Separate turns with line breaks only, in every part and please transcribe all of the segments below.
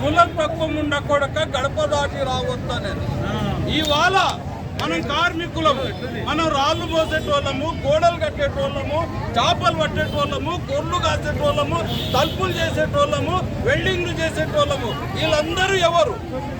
కులం తక్కువ ఉండకూడక గడప దాటి రావద్దనేది. ఇవాళ మనం కార్మికులము మనం రాళ్ళు పోసేటోళ్ళము గోడలు కట్టేటోళ్ళము చేపలు పట్టేటోళ్ళము గొర్రెలు కాసేటోళ్ళము తలుపులు చేసేటోళ్ళము వెల్డింగ్లు చేసేటోళ్ళము వీళ్ళందరూ ఎవరు?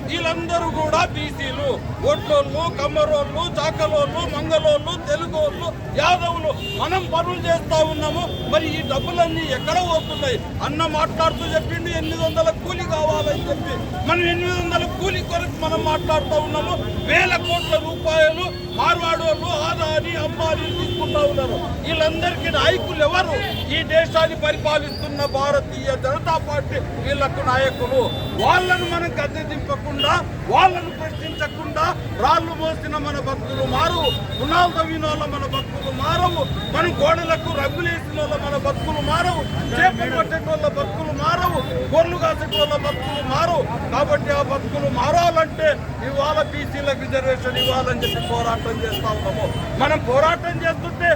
వీళ్ళందరూ కూడా బీసీలు ఒట్లోళ్ళు కమ్మరోళ్ళు చాకలోళ్ళు మంగళోళ్ళు తెలుగోళ్ళు యాదవులు. మనం పనులు చేస్తూ ఉన్నాము మరి ఈ డబ్బులన్నీ ఎక్కడ పోతున్నాయి? అన్న మాట్లాడుతూ చెప్పిండు ఎనిమిది వందల కూలి కావాలి. చెప్పి మనం ఎనిమిది వందల కూలి కొరకు మనం మాట్లాడుతూ ఉన్నాము. వేల కోట్ల రూపాయలు మార్వాడోళ్ళు ఆదాని అమ్మాని తీసుకుంటా ఉన్నారు. వీళ్ళందరికీ నాయకులు ఎవరు? ఈ దేశాన్ని పరిపాలిస్తున్న భారతీయ జనతా పార్టీ వీళ్ళకు నాయకులు. వాళ్ళను మనం గద్దె వాళ్ళను ప్రశ్నించకుండా రాళ్ళు మోసిన మన భక్తులు మారు గుణాలు తవ్విన మన భక్తులు మారవు మనం గోడలకు రంగులేసిన వాళ్ళ మన భక్తులు మారవు చేపలు పట్టేటోళ్ళ భక్తులు మారవు గొర్రెలు కాసేటోళ్ళ భక్తులు మారు. కాబట్టి ఆ భక్తులు మారాలంటే ఇవాళ బీసీలకు రిజర్వేషన్ ఇవ్వాలని చెప్పి పోరాటం చేస్తా ఉన్నాము. మనం పోరాటం చేస్తుంటే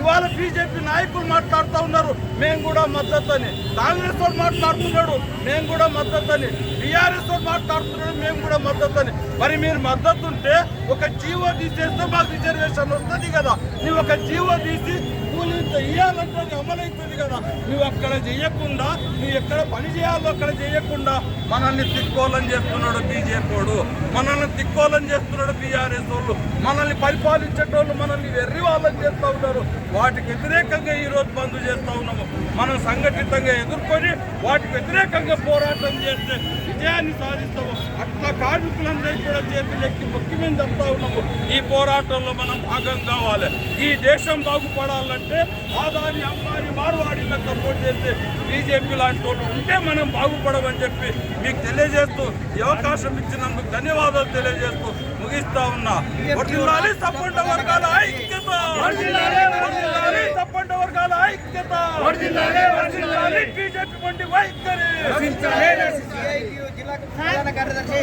ఇవాళ బీజేపీ నాయకులు మాట్లాడుతూ ఉన్నారు. మేము కూడా మద్దతు అని కాంగ్రెస్ వాడు మాట్లాడుతున్నాడు మేము కూడా మద్దతు అని టీఆర్ఎస్ వాడు మాట్లాడుతున్నాడు మేము కూడా మద్దతు అని మరి మీరు మద్దతు ఉంటే ఒక జీవో తీసేస్తే మాకు రిజర్వేషన్ వస్తుంది కదా. నువ్వు ఒక జీవో తీసి కూలి ఇవ్వాలంటే అమలవుతుంది కదా. నువ్వు అక్కడ చేయకుండా నువ్వు ఎక్కడ పని చేయాలో అక్కడ చేయకుండా మనల్ని తిక్కోలం చేస్తున్నాడు బీజేపీడు. మనల్ని తిక్కోలం చేస్తున్నాడు బీఆర్ఎస్ వాళ్ళు. మనల్ని పరిపాలించేటోళ్ళు మనల్ని వెర్రి వాళ్ళని చేస్తూ ఉన్నారు. వాటికి వ్యతిరేకంగా ఈరోజు బంద్ చేస్తూ ఉన్నాము. మనం సంఘటితంగా ఎదుర్కొని వాటికి వ్యతిరేకంగా పోరాటం చేస్తే విజయాన్ని సాధిస్తాము. అట్లా కార్మికులందరూ కూడా చేతులెక్కి మొక్కి మేము చెప్తా ఉన్నాము. ఈ పోరాటంలో మనం భాగం కావాలి. ఈ దేశం బాగుపడాలంటే ఆదాని అమ్మాని మార్వాడిలకు సపోర్ట్ చేస్తే బీజేపీ లాంటి వాళ్ళు ఉంటే మనం బాగుపడమని చెప్పి మీకు తెలియజేస్తూ ఈ అవకాశం ఇచ్చినందుకు ధన్యవాదాలు తెలియజేస్తూ ముగిస్తా ఉన్నా. వర్ధిల్లాలి సపోర్ట్ వర్గాల ఐక్యత! వర్ధిల్లాలి సపోర్ట్ వర్గాల ఐక్యత! వర్ధిల్లాలి బీజేపీ వంటి వైఖరి!
జిల్లా కార్యదర్శి